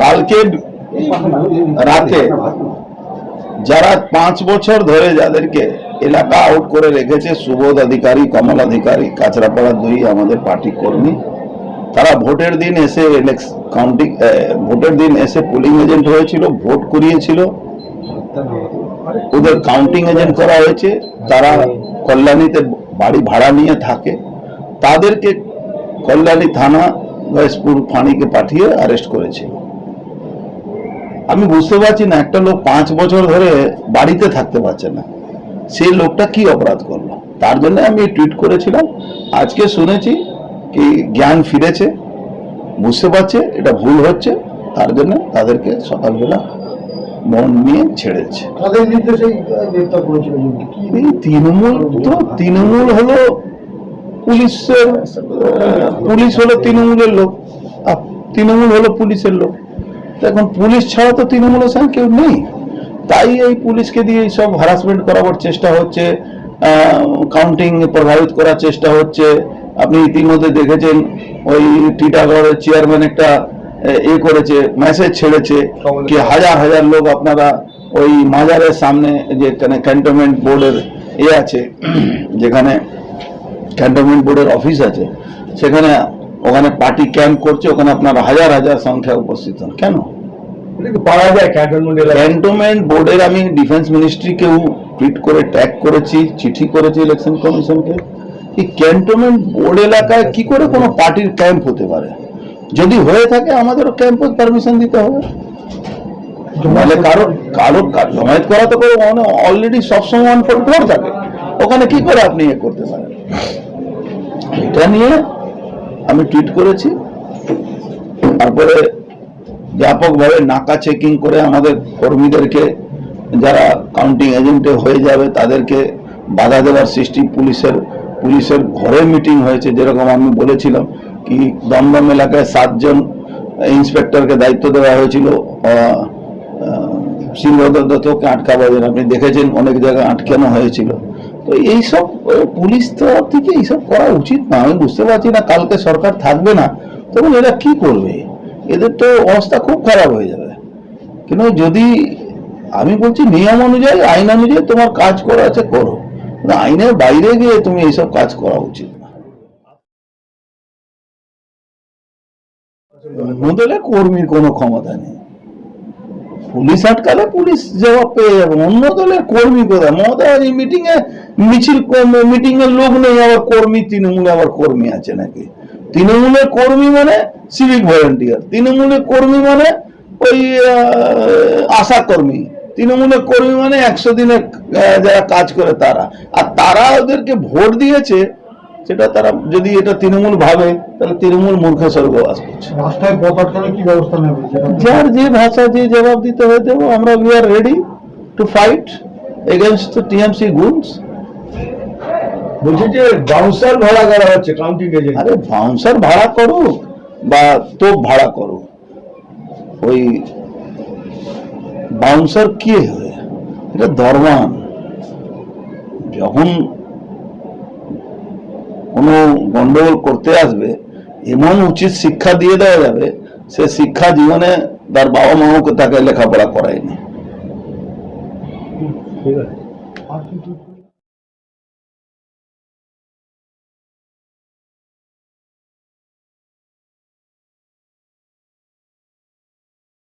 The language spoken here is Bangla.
কালকে রাতে যারা পাঁচ বছর ধরে যাদেরকে এলাকা আউট করে রেখেছে, সুবোধ অধিকারী, কমল অধিকারী, কাঁচরাপাড়া দুই, আমাদের পার্টি কর্মী, তারা ভোটের দিন এসে কাউন্টিং ভোটের দিন এসে পোলিং এজেন্ট হয়েছিল ভোট করিয়েছিল। ওদের কাউন্টিং এজেন্ট করা হয়েছে, তারা কল্যাণীতে বাড়ি ভাড়া নিয়ে থাকে। তাদেরকে কল্যাণী থানা গয়েশপুর ফাঁড়িকে পাঠিয়ে অ্যারেস্ট করেছিল। আমি বুঝতে পারছি না একটা লোক পাঁচ বছর ধরে বাড়িতে থাকতে পারছে না। সেই লোকটা কি অপরাধ করল? তার জন্য আমি টুইট করেছিলাম। আজকে শুনেছি কি জ্ঞান ফিরেছে বুঝতে পারছে এটা ভুল হচ্ছে তার জন্য তাদেরকে সকালবেলা মন নিয়ে ছেড়েছে। তৃণমূল তো তৃণমূল হলো পুলিশের পুলিশ হলো তৃণমূলের লোক। আর তৃণমূল হলো পুলিশের লোক। এখন পুলিশ ছাড়া তো তৃণমূল সঙ্গে কেউ নেই। তাই এই পুলিশকে দিয়ে সব হারাসমেন্ট করাবার চেষ্টা হচ্ছে কাউন্টিং প্রভাবিত করার চেষ্টা হচ্ছে। আপনি ইতিমধ্যে দেখেছেন ওই টিটাগড়ের চেয়ারম্যান একটা এ করেছে মেসেজ ছেড়েছে কি হাজার হাজার লোক আপনারা ওই মাজারের সামনে যে ক্যান্টনমেন্ট বোর্ডের এ আছে যেখানে ক্যান্টনমেন্ট বোর্ডের অফিস আছে সেখানে ওখানে পার্টি ক্যাম্প করছে ওখানে আপনার হাজার হাজার সংখ্যা উপস্থিত হন। কেন? যায়? ক্যান্টনমেন্ট বোর্ডের আমি ডিফেন্স মিনিস্ট্রিকেও টুইট করে ট্যাগ করেছি চিঠি করেছি ইলেকশন কমিশনকে এই ক্যান্টনমেন্ট বোর্ড এলাকায় কি করে কোনো পার্টির ক্যাম্প হতে পারে? যদি হয়ে থাকে আমাদেরও ক্যাম্পে পারমিশন দিতে হবে। নাহলে কারও কারও জমায়েত করা তো করে অলরেডি সবসময় অন ফোর থাকে। ওখানে কি করে আপনি ইয়ে করতে পারেন? এটা নিয়ে আমি টুইট করেছি। তারপরে ব্যাপকভাবে নাকা চেকিং করে আমাদের কর্মীদেরকে, যারা কাউন্টিং এজেন্টে হয়ে যাবে, তাদেরকে বাধা দেওয়ার সৃষ্টি পুলিশের পুলিশের ঘরে মিটিং হয়েছে, যেরকম আমি বলেছিলাম কি দমদম এলাকায় সাতজন ইন্সপেক্টরকে দায়িত্ব দেওয়া হয়েছিল। সিংহদত্তকে আটকাবার জন্য আপনি দেখেছেন অনেক জায়গায় আটকানো হয়েছিল। তো এইসব পুলিশ তরফ থেকে এইসব করা উচিত না। আমি বুঝতে পারছি না কালকে সরকার থাকবে না। তখন এরা কি করবে? এদের তো অবস্থা খুব খারাপ হয়ে যাবে। কিন্তু যদি, আমি বলছি নিয়ম অনুযায়ী, আইন অনুযায়ী তোমার কাজ করা আছে করো। আইনের বাইরে গিয়ে তুমি এইসব কাজ করা উচিত না। কর্মীর কোনো ক্ষমতা নেই। পুলিশ আটকালে পুলিশ জবাব পেয়ে যাবে। অন্য দলের কর্মী কোথায়? মমতা এই মিটিং এ মিছিল মিটিং এর লোক নেই আবার কর্মী তৃণমূলে আবার কর্মী আছে নাকি? তৃণমূলের কর্মী মানে সিভিক ভলেন্টিয়ার তৃণমূলের কর্মী মানে ওই আশা কর্মী তৃণমূলের কর্মী মানে একশো আহ, যারা কাজ করে তারা। আর তারা ওদেরকে ভোট দিয়েছে সেটা তারা যদি এটা তৃণমূল ভাবে তাহলে তৃণমূল মূর্খ স্বর্গবাস করছে। যার যে ভাষা যে জবাব দিতে হয় দেবো আমরা we are ready to fight against TMC goons বলছি যে বাউন্সার ভাড়া করা হচ্ছে কাউন্টিং এজেন্ট আরে বাউন্সার ভাড়া করুক বা তোপ ভাড়া করুক ওই বাউন্সার কি হয়? এটা দরমান যখন গন্ডগোল করতে আসবে, এমন উচিত শিক্ষা দিয়ে দেওয়া যাবে, সে শিক্ষা জীবনে তার বাবা মাও তাকে লেখাপড়া করায়নি। ঠিক আছে।